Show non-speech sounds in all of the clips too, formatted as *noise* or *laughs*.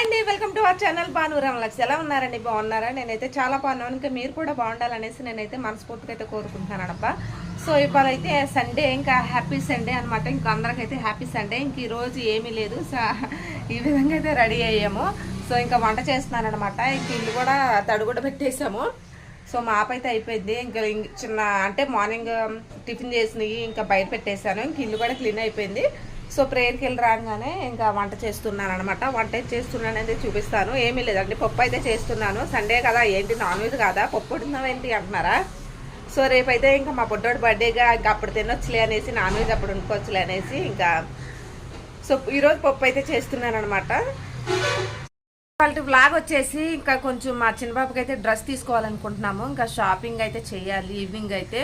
అండి welcome to our channel Bhanu Lux ఎలా ఉన్నారండి? బాగున్నారా? నేనైతే చాలా బాగున్నాను. ఇంకా మీరు కూడా బాగుండాలనేసి నేనైతే మనస్ఫూర్తిగా అయితే కోరుకుంటున్నాను సో ఇవాళ అయితే సండే ఇంకా హ్యాపీ సండే అనమాట ఇంకా అందరికైతే హ్యాపీ సండే ఇంక ఈరోజు ఏమీ లేదు. సో ఈ విధంగా అయితే రెడీ అయ్యాము. సో ఇంకా వంట చేస్తున్నాను అనమాట ఇంక ఇల్లు కూడా తడుగుడ కూడా పెట్టేసాము సో మాపైతే అయితే అయిపోయింది. ఇంకా చిన్న అంటే మార్నింగ్ టిఫిన్ um, చేసినవి ఇంకా బయట పెట్టేశాను. ఇంక ఇల్లు కూడా క్లీన్ అయిపోయింది. సో ప్రేయర్కి వెళ్ళి రాగానే ఇంకా వంట చేస్తున్నాను అనమాట వంట చేస్తున్నాను అనేది చూపిస్తాను. ఏమీ లేదండి. పప్పు అయితే చేస్తున్నాను. సండే కదా ఏంటి నాన్ వెజ్ కాదా? పప్పు ఏంటి అంటున్నారా? సో రేపైతే ఇంకా మా బుడ్డోడి బర్త్డేగా ఇంకా అప్పుడు తినొచ్చులే అనేసి నాన్ వెజ్ అప్పుడు వండుకోవచ్చులే అనేసి ఇంకా సో ఈరోజు పప్పు అయితే చేస్తున్నాను అనమాట వాళ్ళ బ్లాగ్ వచ్చేసి ఇంకా కొంచెం మా చిన్నబాబుకి అయితే డ్రెస్ తీసుకోవాలనుకుంటున్నాము. ఇంకా షాపింగ్ అయితే చేయాలి ఈవినింగ్ అయితే.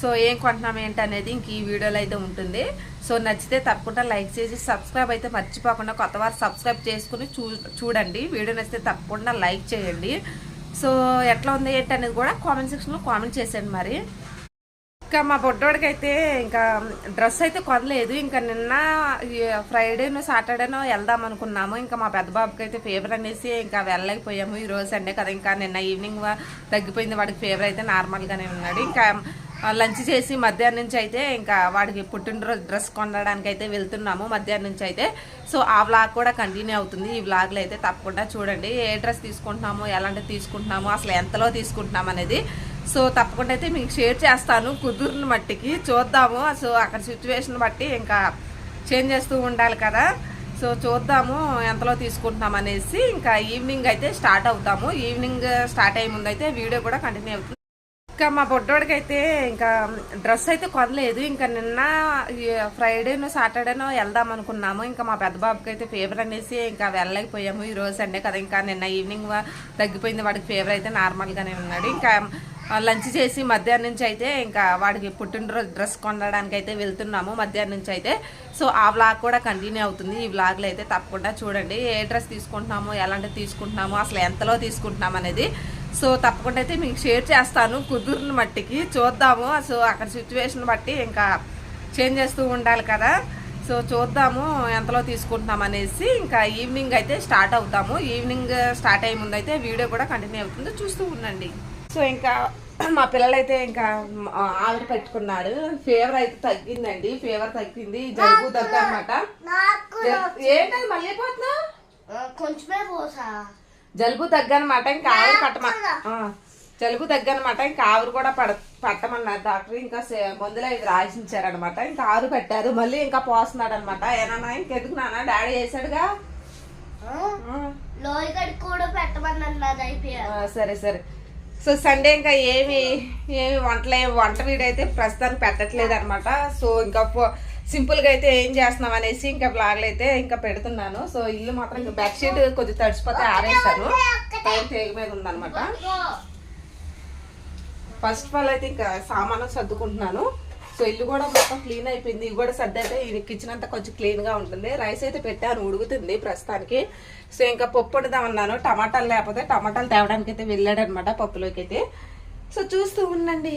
సో ఏం కొంటున్నాం ఏంటి అనేది ఇంక ఈ వీడియోలో అయితే ఉంటుంది. సో నచ్చితే తప్పకుండా లైక్ చేసి సబ్స్క్రైబ్ అయితే మర్చిపోకుండా కొత్త వారు సబ్స్క్రైబ్ చేసుకుని చూ చూడండి. వీడియో నచ్చితే తప్పకుండా లైక్ చేయండి. సో ఎట్లా ఉంది ఏంటి అనేది కూడా కామెంట్ సెక్షన్లో కామెంట్ చేసేయండి మరి. ఇంకా మా బొడ్డోడికైతే అయితే ఇంకా డ్రెస్ అయితే కొనలేదు. ఇంకా నిన్న ఫ్రైడేనో సాటర్డేనో వెళ్దాం అనుకున్నాము. ఇంకా మా పెద్ద బాబుకి అయితే ఫీవర్ అనేసి ఇంకా వెళ్ళలేకపోయాము. ఈ రోజు సండే కదా. ఇంకా నిన్న ఈవినింగ్ తగ్గిపోయింది. వాడికి ఫీవర్ అయితే నార్మల్గానే ఉన్నాడు. ఇంకా లంచ్ చేసి మధ్యాహ్నం నుంచి అయితే ఇంకా వాడికి పుట్టినరోజు డ్రెస్ కొనడానికి అయితే వెళ్తున్నాము మధ్యాహ్నం నుంచి అయితే. సో ఆ వ్లాగ్ కూడా కంటిన్యూ అవుతుంది. ఈ వ్లాగ్లో అయితే తప్పకుండా చూడండి. ఏ డ్రెస్ తీసుకుంటున్నాము ఎలాంటివి తీసుకుంటున్నాము అసలు ఎంతలో తీసుకుంటున్నాం అనేది. సో తప్పకుండా అయితే మీకు షేర్ చేస్తాను కుదురుని మట్టికి. చూద్దాము. సో అక్కడ సిచ్యువేషన్ బట్టి ఇంకా చేంజ్ చేస్తూ ఉండాలి కదా. సో చూద్దాము ఎంతలో తీసుకుంటున్నాం అనేసి. ఇంకా ఈవినింగ్ అయితే స్టార్ట్ అవుతాము. ఈవినింగ్ స్టార్ట్ uh, అయ్యే ముందు అయితే వీడియో కూడా కంటిన్యూ అవుతుంది. ఇంకా మా బొడ్డోడికి అయితే ఇంకా డ్రెస్ అయితే కొనలేదు. ఇంకా నిన్న ఫ్రైడేనో సాటర్డేనో వెళ్దాం అనుకున్నాము. ఇంకా మా పెద్ద బాబుకి అయితే ఫీవర్ అనేసి ఇంకా వెళ్ళలేకపోయాము. ఈ రోజు సండే కదా ఇంకా నిన్న ఈవినింగ్ తగ్గిపోయింది. వాడికి ఫీవర్ అయితే నార్మల్గానే ఉన్నాడు. ఇంకా లంచ్ చేసి మధ్యాహ్నం నుంచి అయితే ఇంకా వాడికి పుట్టినరోజు డ్రెస్ కొనడానికి అయితే వెళ్తున్నాము మధ్యాహ్నం నుంచి అయితే. సో ఆ వ్లాగ్ కూడా కంటిన్యూ అవుతుంది. ఈ వ్లాగ్లో అయితే తప్పకుండా చూడండి. ఏ డ్రెస్ తీసుకుంటున్నాము ఎలాంటి తీసుకుంటున్నాము అసలు ఎంతలో తీసుకుంటున్నాం అనేది సో తప్పకుండా అయితే మీకు షేర్ చేస్తాను కుదురుని మట్టికి. చూద్దాము. సో అక్కడ సిచ్యువేషన్ బట్టి ఇంకా చేంజ్ చేస్తూ ఉండాలి కదా. సో చూద్దాము ఎంతలో తీసుకుంటున్నాం అనేసి ఇంకా ఈవినింగ్ అయితే స్టార్ట్ అవుతాము. ఈవినింగ్ స్టార్ట్ అయ్యే ముందు అయితే వీడియో కూడా కంటిన్యూ అవుతుంది. చూస్తూ ఉండండి. సో ఇంకా మా పిల్లలైతే ఇంకా ఆవిరి పెట్టుకున్నాడు ఫీవర్ అయితే తగ్గిందండి. ఫీవర్ తగ్గింది. జలుబు దగ్గర అనమాట ఏంటది మళ్ళీ పోతున్నా కొంచెమే పోసా. జలుబు తగ్గనమాట ఇంకా ఆవిరి పట్టమ జలుబు తగ్గనమాట ఇంకా ఆవిరి కూడా పడ పట్టమన్నారు. డాక్టర్ ఇంకా మందులు అవి రాసించారనమాట ఇంకా ఆరు పెట్టారు. మళ్ళీ ఇంకా పోస్తున్నాడు అనమాట ఏమన్నా ఇంకెందుకు నాన్న డాడీ ఆ, సరే సరే. సో సండే ఇంకా ఏమి ఏమి వంటలే వంట వీడియో అయితే ప్రస్తుతానికి పెట్టట్లేదు అనమాట సో ఇంకా సింపుల్గా అయితే ఏం చేస్తున్నాం అనేసి ఇంకా బ్లాగ్లు అయితే ఇంకా పెడుతున్నాను. సో ఇల్లు మాత్రం ఇంకా బెడ్షీట్ కొంచెం తడిచిపోతే ఆరేస్తాను టైం తేగ మీద ఉందనమాట ఫస్ట్ ఆఫ్ ఆల్ అయితే ఇంకా సామాను సర్దుకుంటున్నాను. సో ఇల్లు కూడా మొత్తం క్లీన్ అయిపోయింది. ఇవి కూడా సర్ది అయితే ఈ కిచెన్ అంతా కొంచెం క్లీన్గా ఉంటుంది. రైస్ అయితే పెట్టాను ఉడుకుతుంది ప్రస్తుతానికి. సో ఇంకా పప్పు వండుదాం అన్నాను. టమాటాలు లేకపోతే టమాటాలు తేవడానికి అయితే వెళ్ళాడనమాట పప్పులోకి అయితే సో చూస్తూ ఉండండి.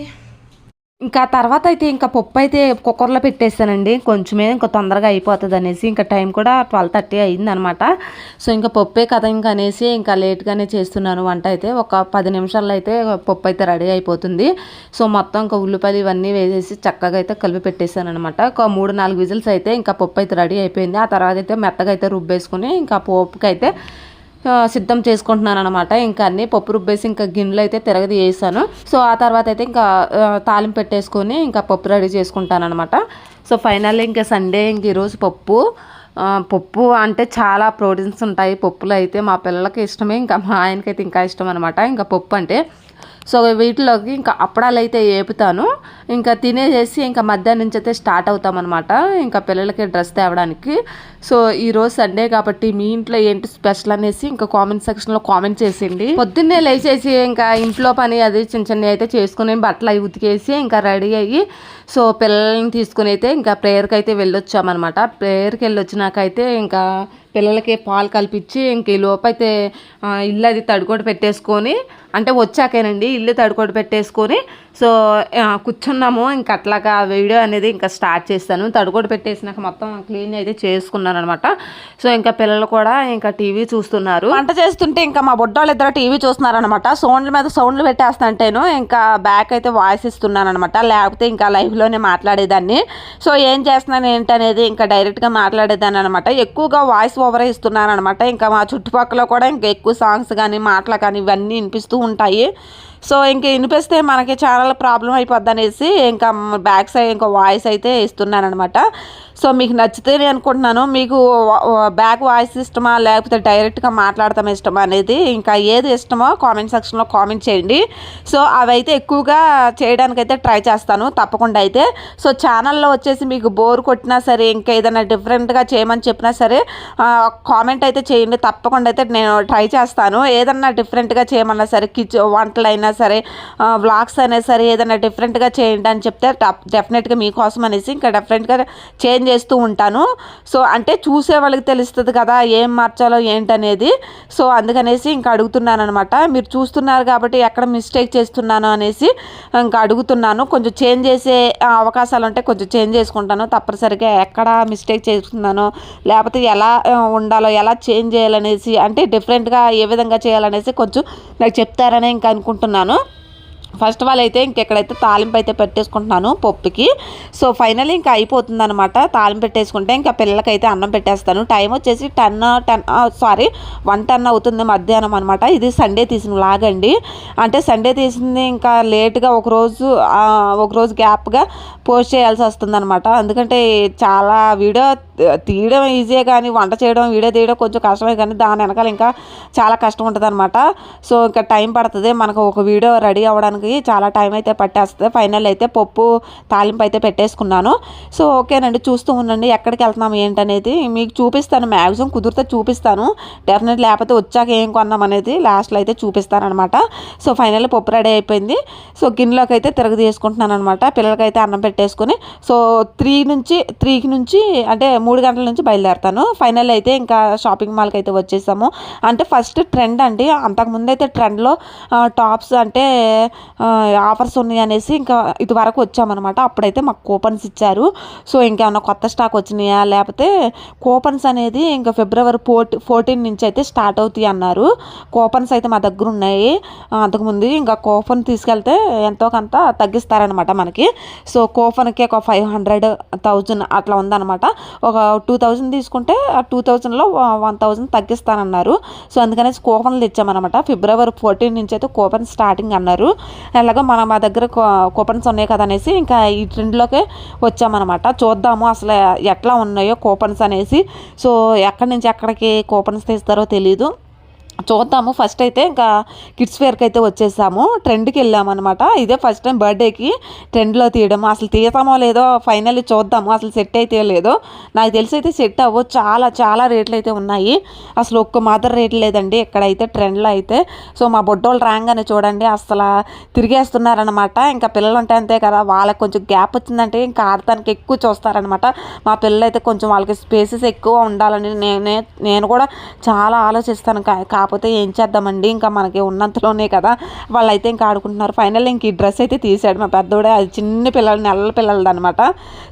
ఇంకా తర్వాత అయితే ఇంకా పప్పు అయితే కుక్కర్లో పెట్టేస్తానండి. కొంచెమే ఇంకా తొందరగా అయిపోతుంది అనేసి ఇంకా టైం కూడా ట్వెల్వ్ థర్టీ అయింది అనమాట సో ఇంకా పప్పే కదా ఇంకా అనేసి ఇంకా లేట్గానే చేస్తున్నాను. వంట అయితే ఒక పది నిమిషాల్లో అయితే పప్పు అయితే రెడీ అయిపోతుంది. సో మొత్తం ఇంకా ఉల్లిపాయలు ఇవన్నీ వేసేసి చక్కగా అయితే కలిపి పెట్టేశాను అనమాట ఒక మూడు నాలుగు విజిల్స్ అయితే ఇంకా పప్పు అయితే రెడీ అయిపోయింది. ఆ తర్వాత అయితే మెత్తగా అయితే రుబ్బేసుకుని ఇంకా పప్పుకి అయితే సిద్ధం చేసుకుంటున్నాను అనమాట ఇంకా అన్ని పప్పు రుబ్బేసి ఇంకా గిన్నెలు అయితే తిరగది వేసాను సో ఆ తర్వాత అయితే ఇంకా ఆ, తాలింపు పెట్టేసుకొని ఇంకా పప్పు రెడీ చేసుకుంటాను అనమాట సో ఫైనల్లీ ఇంకా సండే ఇంక ఈరోజు పప్పు. పప్పు అంటే చాలా ప్రోటీన్స్ ఉంటాయి. పప్పులు అయితే మా పిల్లలకి ఇష్టమే. ఇంకా మా ఆయనకైతే ఇంకా ఇష్టం అనమాట ఇంకా పప్పు అంటే సో వీటిలోకి ఇంకా అప్పడాలు అయితే వేపుతాను ఇంకా తినేసేసి ఇంకా మధ్యాహ్నం నుంచి అయితే స్టార్ట్ అవుతామన్నమాట. ఇంకా పిల్లలకి డ్రెస్ తేవడానికి. సో ఈరోజు సండే కాబట్టి మీ ఇంట్లో ఏంటి స్పెషల్ అనేసి ఇంకా కామెంట్ సెక్షన్లో కామెంట్ చేసింది పొద్దున్నే లేచేసి ఇంకా ఇంట్లో పని అది చిన్న చిన్న అయితే చేసుకుని బట్టలు అవి ఉతికేసి ఇంకా రెడీ అయ్యి సో పిల్లల్ని తీసుకుని అయితే ఇంకా ప్రేయర్కి అయితే వెళ్ళొచ్చామన్నమాట. ప్రేయర్కి వెళ్ళొచ్చినాకైతే ఇంకా పిల్లలకి పాలు కల్పించి ఇంక ఈ లోపైతే ఇల్లు అది తడికొడి పెట్టేసుకొని అంటే వచ్చాకేనండి ఇల్లు తడికొడి పెట్టేసుకొని సో కూర్చున్నాము. ఇంకా అట్లాగా వీడియో అనేది ఇంకా స్టార్ట్ చేస్తాను తడుగోడు పెట్టేసినాక మొత్తం క్లీన్ అయితే చేసుకున్నాను అనమాట సో ఇంకా పిల్లలు కూడా ఇంకా టీవీ చూస్తున్నారు. వంట చేస్తుంటే ఇంకా మా బుడ్డోళ్ళు ఇద్దరు టీవీ చూస్తున్నారనమాట సౌండ్ల మీద సౌండ్లు పెట్టేస్తుంటేను ఇంకా బ్యాక్ అయితే వాయిస్ ఇస్తున్నాను అనమాట లేకపోతే ఇంకా లైవ్లోనే మాట్లాడేదాన్ని. సో ఏం చేస్తున్నాను ఏంటనేది ఇంకా డైరెక్ట్గా మాట్లాడేదాన్ని అనమాట ఎక్కువగా వాయిస్ ఓవర్ ఇస్తున్నాను అనమాట ఇంకా మా చుట్టుపక్కల కూడా ఇంకా ఎక్కువ సాంగ్స్ కానీ మాటలు కానీ ఇవన్నీ వినిపిస్తూ ఉంటాయి. సో ఇంక వినిపిస్తే మనకి ఛానల్ ప్రాబ్లం అయిపోద్ది అనేసి ఇంకా బ్యాక్ సైడ్ ఇంకా వాయిస్ అయితే ఇస్తున్నాను అనమాట సో మీకు నచ్చితే అనుకుంటున్నాను. మీకు బ్యాక్ వాయిస్ ఇష్టమా లేకపోతే డైరెక్ట్గా మాట్లాడతాం ఇష్టమా అనేది ఇంకా ఏది ఇష్టమో కామెంట్ సెక్షన్లో కామెంట్ చేయండి. సో అవైతే ఎక్కువగా చేయడానికైతే ట్రై చేస్తాను తప్పకుండా అయితే. సో ఛానల్లో వచ్చేసి మీకు బోర్ కొట్టినా సరే ఇంకా ఏదైనా డిఫరెంట్గా చేయమని చెప్పినా సరే కామెంట్ అయితే చేయండి. తప్పకుండా అయితే నేను ట్రై చేస్తాను. ఏదన్నా డిఫరెంట్గా చేయమన్నా సరే కిచ్ వంటలు అయినా సరే వ్లాగ్స్ అయినా సరే ఏదైనా డిఫరెంట్గా చేయండి అని చెప్తే డెఫినెట్గా మీకోసం అనేసి ఇంకా డిఫరెంట్గా చేంజ్ చేస్తూ ఉంటాను. సో అంటే చూసే వాళ్ళకి తెలుస్తుంది కదా ఏం మార్చాలో ఏంటనేది. సో అందుకనేసి ఇంకా అడుగుతున్నాను అనమాట మీరు చూస్తున్నారు కాబట్టి ఎక్కడ మిస్టేక్ చేస్తున్నాను అనేసి ఇంకా అడుగుతున్నాను. కొంచెం చేంజ్ చేసే అవకాశాలు ఉంటే కొంచెం చేంజ్ చేసుకుంటాను. తప్పనిసరిగా ఎక్కడ మిస్టేక్ చేస్తున్నానో లేకపోతే ఎలా ఉండాలో ఎలా చేంజ్ చేయాలనేసి అంటే డిఫరెంట్గా ఏ విధంగా చేయాలనేసి కొంచెం నాకు చెప్తారని ఇంకా అనుకుంటున్నాను. ఫస్ట్ ఆఫ్ ఆల్ అయితే ఇంకెక్కడైతే తాలింపు అయితే పెట్టేసుకుంటున్నాను పప్పుకి. సో ఫైనల్ ఇంకా అయిపోతుంది అనమాట తాలింపు పెట్టేసుకుంటే ఇంకా పిల్లలకైతే అన్నం పెట్టేస్తాను. టైం వచ్చేసి ten ten sorry one ten అవుతుంది మధ్యాహ్నం అనమాట ఇది సండే తీసిన లాగండి అంటే సండే తీసింది ఇంకా లేట్గా ఒకరోజు ఒకరోజు గ్యాప్గా పోస్ట్ చేయాల్సి వస్తుంది అనమాట ఎందుకంటే చాలా వీడియో తీయడం ఈజీయే కానీ వంట చేయడం వీడియో తీయడం కొంచెం కష్టమే కానీ దాని వెనకాల ఇంకా చాలా కష్టం ఉంటుంది అనమాట సో ఇంకా టైం పడుతుంది. మనకు ఒక వీడియో రెడీ అవ్వడానికి చాలా టైం అయితే పట్టేస్తుంది. ఫైనల్ అయితే పప్పు తాలింపు అయితే పెట్టేసుకున్నాను. సో ఓకేనండి. చూస్తూ ఉండండి. ఎక్కడికి వెళ్తున్నాం ఏంటనేది మీకు చూపిస్తాను. మ్యాక్సిమం కుదిరితే చూపిస్తాను. డెఫినెట్ లేకపోతే వచ్చాక ఏం కొన్నాం అనేది లాస్ట్లో అయితే చూపిస్తాను అనమాట సో ఫైనల్ పప్పు రెడీ అయిపోయింది. సో గిన్నెలోకి అయితే తిరగ తీసుకుంటున్నాను అనమాట పిల్లలకైతే అన్నం పెట్టేసుకుని. సో త్రీ నుంచి త్రీకి నుంచి అంటే మూడు గంటల నుంచి బయలుదేరుతాను. ఫైనల్ అయితే ఇంకా షాపింగ్ మాల్కి అయితే వచ్చేసాము. అంటే ఫస్ట్ ట్రెండ్ అండి. అంతకుముందు అయితే ట్రెండ్లో టాప్స్ అంటే ఆఫర్స్ ఉన్నాయి అనేసి ఇంకా ఇది వరకు వచ్చామన్నమాట. అప్పుడైతే మాకు కూపన్స్ ఇచ్చారు. సో ఇంకేమన్నా కొత్త స్టాక్ వచ్చినాయా? లేకపోతే కూపన్స్ అనేది ఇంకా ఫిబ్రవరి ఫోర్టీ ఫోర్టీన్ నుంచి అయితే స్టార్ట్ అవుతాయి అన్నారు. కూపన్స్ అయితే మా దగ్గర ఉన్నాయి. అంతకుముందు ఇంకా కూపన్ తీసుకెళ్తే ఎంతో కొంత తగ్గిస్తారనమాట మనకి. సో కూపన్కి ఒక ఫైవ్ హండ్రెడ్ థౌజండ్ అట్లా ఉందన్నమాట. ఒక టూ థౌజండ్ తీసుకుంటే ఆ టూ థౌజండ్లో వన్ థౌజండ్ తగ్గిస్తానన్నారు. సో అందుకనేసి కూపన్లు ఇచ్చామన్నమాట ఫిబ్రవరి ఫోర్టీన్ నుంచి అయితే కూపన్ స్టార్టింగ్ అన్నారు. ఎలాగో మన మా దగ్గర కూపన్స్ ఉన్నాయి కదా అనేసి ఇంకా ఈ ట్రెండ్లోకి వచ్చామన్నమాట. చూద్దాము అసలు ఎట్లా ఉన్నాయో కూపన్స్ అనేసి. సో ఎక్కడి నుంచి ఎక్కడికి కూపన్స్ తీస్తారో తెలీదు. చూద్దాము. ఫస్ట్ అయితే ఇంకా కిడ్స్ వేర్కి అయితే వచ్చేసాము. ట్రెండ్కి వెళ్ళామన్నమాట. ఇదే ఫస్ట్ టైం బర్త్డేకి ట్రెండ్లో తీయడం. అసలు తీయతామో లేదో ఫైనల్లీ చూద్దాము. అసలు సెట్ అయితే లేదో. నాకు తెలిసి అయితే సెట్ అవ్వో చాలా చాలా రేట్లు అయితే ఉన్నాయి. అసలు ఒక్క మాత్రం రేట్లు లేదండి. ఇక్కడైతే ట్రెండ్లో అయితే. సో మా బొడ్డోళ్ళు రాగానే చూడండి. అసలు తిరిగేస్తున్నారనమాట ఇంకా పిల్లలు ఉంటే అంతే కదా. వాళ్ళకి కొంచెం గ్యాప్ వచ్చిందంటే ఇంకా ఆడటానికి ఎక్కువ చూస్తారనమాట మా పిల్లలు అయితే కొంచెం వాళ్ళకి స్పేసెస్ ఎక్కువ ఉండాలని నేనే నేను కూడా చాలా ఆలోచిస్తాను. కా- కాకపోతే ఏం చేద్దామండి? ఇంకా మనకి ఉన్నంతలోనే కదా. వాళ్ళైతే ఇంకా ఆడుకుంటున్నారు. ఫైనల్ ఇంక ఈ డ్రెస్ అయితే తీసాడు మా పెద్దోడే. అది చిన్న పిల్లలు నెలల పిల్లలది అనమాట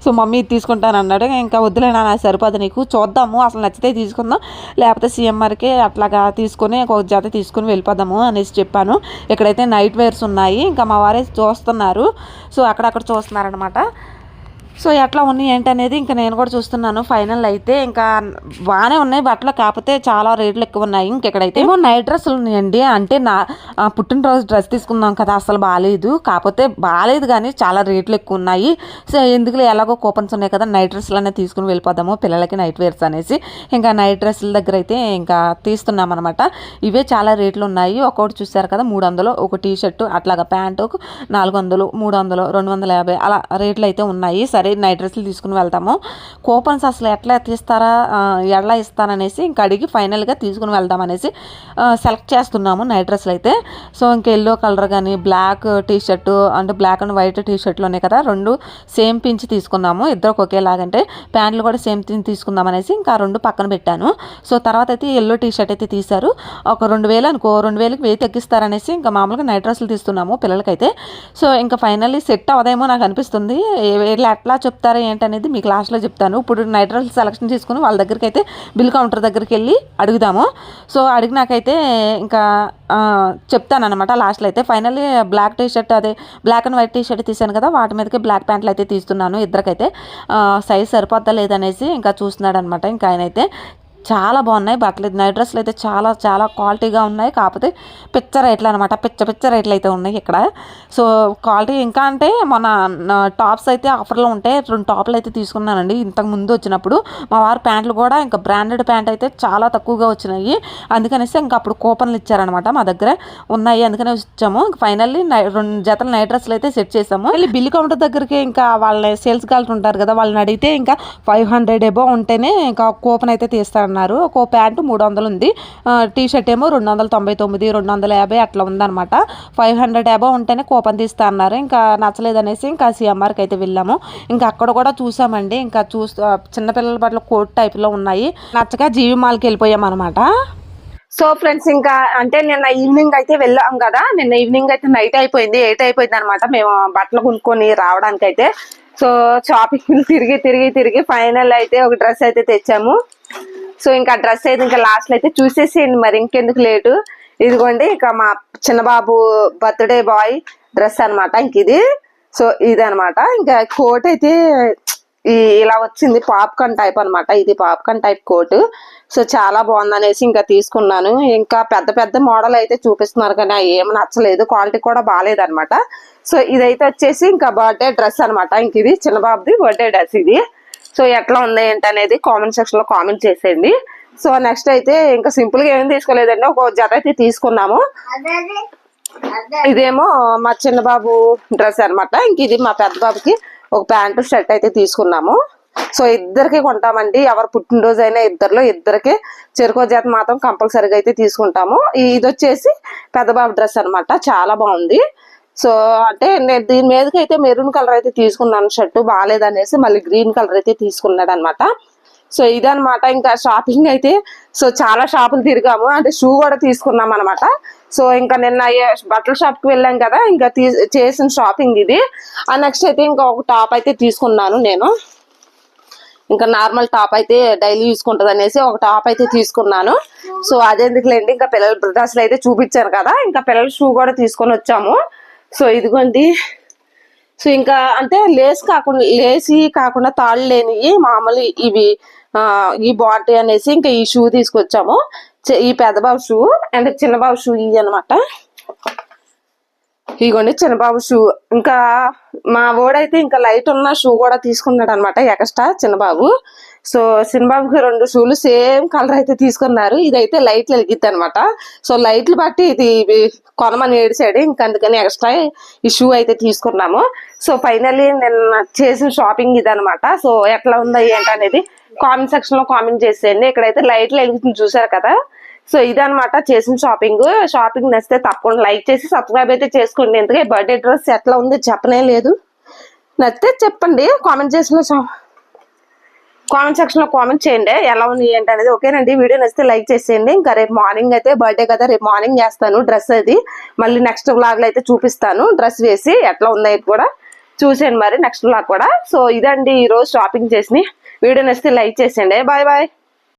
సో మమ్మీ తీసుకుంటాను అన్నాడు ఇంకా వద్దులే నా సరిపోదు నీకు. చూద్దాము. అసలు నచ్చితే తీసుకుందాం. లేకపోతే సీఎంఆర్కి అట్లాగా తీసుకొని ఒక జత తీసుకొని వెళ్ళిపోదాము అనేసి చెప్పాను. ఇక్కడైతే నైట్ వేర్స్ ఉన్నాయి. ఇంకా మా వారే చూస్తున్నారు. సో అక్కడక్కడ చూస్తున్నారనమాట. సో ఎట్లా ఉన్నాయి ఏంటనేది ఇంకా నేను కూడా చూస్తున్నాను. ఫైనల్ అయితే ఇంకా బాగానే ఉన్నాయి. బట్టలు కాకపోతే చాలా రేట్లు ఎక్కువ ఉన్నాయి. ఇంకెక్కడైతే ఏమో నైట్ డ్రెస్సులు ఉన్నాయండి. అంటే నా పుట్టినరోజు డ్రెస్ తీసుకుందాం కదా అసలు బాగాలేదు కాకపోతే బాగాలేదు కానీ చాలా రేట్లు ఎక్కువ ఉన్నాయి. సో ఎందుకు ఎలాగో కూపన్స్ ఉన్నాయి కదా నైట్ డ్రెస్సులు అనేది తీసుకుని వెళ్ళిపోదాము పిల్లలకి నైట్ వేర్స్ అనేసి. ఇంకా నైట్ డ్రెస్సుల దగ్గర అయితే ఇంకా తీస్తున్నాం అనమాట ఇవే చాలా రేట్లు ఉన్నాయి. ఒక్కొక్కటి చూసారు కదా మూడు వందలు ఒక టీ షర్టు అట్లాగా ప్యాంటు నాలుగు వందలు మూడు వందలు రెండు వందల యాభై అలా రేట్లు అయితే ఉన్నాయి. సరే మరి నైట్ డ్రెస్సులు తీసుకుని వెళ్తాము. కూపన్స్ అసలు ఎట్లా తీస్తారా ఎలా ఇస్తారనేసి ఇంకా అడిగి ఫైనల్గా తీసుకుని వెళ్దాం అనేసి సెలెక్ట్ చేస్తున్నాము నైట్ డ్రెస్సులు అయితే. సో ఇంకా ఎల్లో కలర్ కానీ బ్లాక్ టీ షర్టు అంటే బ్లాక్ అండ్ వైట్ టీ షర్ట్లు ఉన్నాయి కదా రెండు సేమ్ పించి తీసుకున్నాము. ఇద్దరికి ఒకేలాగంటే ప్యాంట్లు కూడా సేమ్ తీసుకుందాం అనేసి ఇంకా రెండు పక్కన పెట్టాను. సో తర్వాత అయితే ఎల్లో టీ షర్ట్ అయితే తీశారు. ఒక రెండు వేలు అనుకో రెండు వేలకి వెయ్యి తగ్గిస్తారనేసి ఇంకా మామూలుగా నైట్ డ్రెస్సులు తీస్తున్నాము పిల్లలకైతే. సో ఇంకా ఫైనల్లీ సెట్ అవదేమో నాకు అనిపిస్తుంది. ఏ- ఎట్లా చెప్తారా ఏంటనేది మీకు లాస్ట్లో చెప్తాను. ఇప్పుడు నైట్ డ్రెస్ చేసుకుని వాళ్ళ దగ్గరికి అయితే బిల్ కౌంటర్ దగ్గరికి వెళ్ళి అడుగుదాము. సో అడిగినాకైతే ఇంకా చెప్తానమాట లాస్ట్లో అయితే. ఫైనల్లీ బ్లాక్ టీ షర్ట్ అదే black and white T shirt తీసాను కదా వాటి మీదకి బ్లాక్ ప్యాంట్లు అయితే తీస్తున్నాను ఇద్దరికైతే. సైజ్ సరిపోద్దా లేదనేసి ఇంకా చూస్తున్నాడు అనమాట ఇంకా ఆయన అయితే చాలా బాగున్నాయి. బట్టలు నైట్ డ్రెస్సులు అయితే చాలా చాలా క్వాలిటీగా ఉన్నాయి. కాకపోతే పిచ్చ రేట్లు అనమాట పిచ్చ పిచ్చ రేట్లు అయితే ఉన్నాయి ఇక్కడ. సో క్వాలిటీ ఇంకా అంటే మన టాప్స్ అయితే ఆఫర్లో ఉంటాయి రెండు టాప్లు అయితే తీసుకున్నానండి. ఇంతకు ముందు వచ్చినప్పుడు మా వారి ప్యాంట్లు కూడా ఇంకా బ్రాండెడ్ ప్యాంట్ అయితే చాలా తక్కువగా వచ్చినాయి. అందుకనేసి ఇంకా అప్పుడు కూపన్లు ఇచ్చారనమాట మా దగ్గర. ఉన్నాయి. అందుకనే వచ్చాము. ఫైనల్లీ రెండు జతల నైట్ డ్రెస్సులు అయితే సెట్ చేసాము. మళ్ళీ బిల్ కౌంటర్ దగ్గరికి ఇంకా వాళ్ళని సేల్స్ గర్ల్స్ ఉంటారు కదా వాళ్ళని అడిగితే ఇంకా ఫైవ్ హండ్రెడ్ ఎబో ఉంటేనే ఇంకా కూపన్ అయితే అన్నారు ఒక ప్యాంటు మూడు వందలు ఉంది. టీ షర్ట్ ఏమో రెండు వందల తొంభై తొమ్మిది రెండు వందల యాభై అట్లా ఉందన్నమాట. ఫైవ్ హండ్రెడ్ యాభై ఉంటేనే కూపన్ తీస్తా అన్నారు. ఇంకా నచ్చలేదనేసి ఇంకా సిఎంఆర్కి అయితే వెళ్ళాము. ఇంకా అక్కడ కూడా చూసామండి. ఇంకా చూస్తూ చిన్నపిల్లల బట్టలు కోట్ టైప్లో ఉన్నాయి. నచ్చక జీవి మాల్కి వెళ్ళిపోయాం అనమాట సో ఫ్రెండ్స్ ఇంకా అంటే నిన్న ఈవినింగ్ అయితే వెళ్ళాం కదా. నిన్న ఈవినింగ్ అయితే నైట్ అయిపోయింది. ఎయిట్ అయిపోయింది అనమాట మేము బట్టలు కొనుక్కొని రావడానికి అయితే సో షాపింగ్ *laughs* తిరిగి తిరిగి తిరిగి ఫైనల్ అయితే ఒక డ్రెస్ అయితే తెచ్చాము. సో ఇంకా డ్రెస్ అయితే ఇంకా లాస్ట్ అయితే చూసేసేయండి మరి ఇంకెందుకు లేటు. ఇదిగోండి ఇక మా చిన్న బాబు బర్త్డే బాయ్ డ్రెస్ అనమాట ఇంక ఇది. సో ఇది అనమాట ఇంకా కోట్ అయితే ఈ ఇలా వచ్చింది పాప్కార్న్ టైప్ అనమాట ఇది పాప్కార్న్ టైప్ కోట్. సో చాలా బాగుంది అనేసి ఇంకా తీసుకున్నాను. ఇంకా పెద్ద పెద్ద మోడల్ అయితే చూపిస్తున్నారు కానీ అవి నచ్చలేదు. క్వాలిటీ కూడా బాగాలేదు సో ఇదైతే వచ్చేసి ఇంకా బర్త్డే డ్రెస్ అనమాట ఇంక ఇది చిన్న బాబుది బర్త్డే డ్రెస్ ఇది. సో ఎట్లా ఉంది ఏంటి అనేది కామెంట్ సెక్షన్లో కామెంట్ చేసేయండి. సో నెక్స్ట్ అయితే ఇంకా సింపుల్గా ఏం తీసుకోలేదండి. ఒక జత అయితే తీసుకున్నాము. ఇదేమో మా చిన్న బాబు డ్రెస్ అన్నమాట. ఇంక ఇది మా పెద్ద బాబుకి ఒక ప్యాంటు షర్ట్ అయితే తీసుకున్నాము. సో ఇద్దరికి కొంటామండి. ఎవరు పుట్టినరోజు అయినా ఇద్దరిలో ఇద్దరికి చెరుకో జాత మాత్రం కంపల్సరీగా అయితే తీసుకుంటాము. ఇది వచ్చేసి పెద్ద బాబు డ్రెస్ అన్నమాట. చాలా బాగుంది. సో అంటే నేను దీని మీదకి అయితే మెరూన్ కలర్ అయితే తీసుకున్నాను. షర్ట్ బాగాలేదనేసి మళ్ళీ గ్రీన్ కలర్ అయితే తీసుకున్నాడు అనమాట సో ఇదనమాట ఇంకా షాపింగ్ అయితే. సో చాలా షాపులు తిరిగాము. అంటే షూ కూడా తీసుకున్నాం అనమాట సో ఇంకా నిన్న బట్టల షాప్కి వెళ్ళాం కదా ఇంకా చేసిన షాపింగ్ ఇది. ఆ నెక్స్ట్ అయితే ఇంకా ఒక టాప్ అయితే తీసుకున్నాను నేను. ఇంకా నార్మల్ టాప్ అయితే డైలీ యూసుకుంటది అనేసి ఒక టాప్ అయితే తీసుకున్నాను. సో అదెందుకులేండి ఇంకా పిల్లల డ్రెస్లు అయితే చూపించాను కదా ఇంకా పిల్లల షూ కూడా తీసుకొని వచ్చాము. సో ఇదిగోండి. సో ఇంకా అంటే లేస్ కాకుండా లేసి కాకుండా తాళ్ళు లేనివి మామూలు ఇవి ఈ బాగుంటాయి అనేసి ఇంకా ఈ షూ తీసుకొచ్చాము. ఈ పెద్దబాబు షూ అండ్ చిన్నబాబు షూ ఇవి అనమాట ఇగోండి చిన్నబాబు షూ. ఇంకా మా ఓడైతే ఇంకా లైట్ ఉన్న షూ కూడా తీసుకున్నాడు అనమాట ఎక్స్ట్రా చిన్నబాబు. సో చిన్నబాబుకి రెండు షూలు సేమ్ కలర్ అయితే తీసుకున్నారు. ఇదైతే లైట్లు వెలిగిద్ది అనమాట సో లైట్లు బట్టి ఇది కొనమని ఏడిసాడు. ఇంకా అందుకని ఎక్స్ట్రా ఈ షూ అయితే తీసుకున్నాము. సో ఫైనల్లీ నేను చేసిన షాపింగ్ ఇది అనమాట సో ఎట్లా ఉందో ఏంటనేది అనేది కామెంట్ సెక్షన్లో కామెంట్ చేసేయండి. ఇక్కడైతే లైట్లు వెలుగుతుంది చూసారు కదా. సో ఇదనమాట చేసిన షాపింగ్. షాపింగ్ నచ్చితే తప్పకుండా లైక్ చేసి సబ్స్క్రైబ్ అయితే చేసుకోండి. ఎందుకంటే బర్త్డే డ్రెస్ ఎట్లా ఉంది చెప్పనే లేదు. నచ్చితే చెప్పండి కామెంట్ చేసిన కామెంట్ సెక్షన్లో కామెంట్ చేయండి. ఎలా ఉంది ఏంటి అనేది ఓకేనండి. వీడియో నచ్చితే లైక్ చేసేయండి. ఇంకా రేపు మార్నింగ్ అయితే బర్త్డే కదా రేపు మార్నింగ్ చేస్తాను డ్రెస్ అది. మళ్ళీ నెక్స్ట్ వ్లాగ్లో అయితే చూపిస్తాను. డ్రెస్ వేసి ఎట్లా ఉంది కూడా చూసేయండి మరి నెక్స్ట్ వ్లాగ్ కూడా. సో ఇదండి ఈరోజు షాపింగ్ చేసి వీడియో నచ్చితే లైక్ చేసేయండి. Bye bye.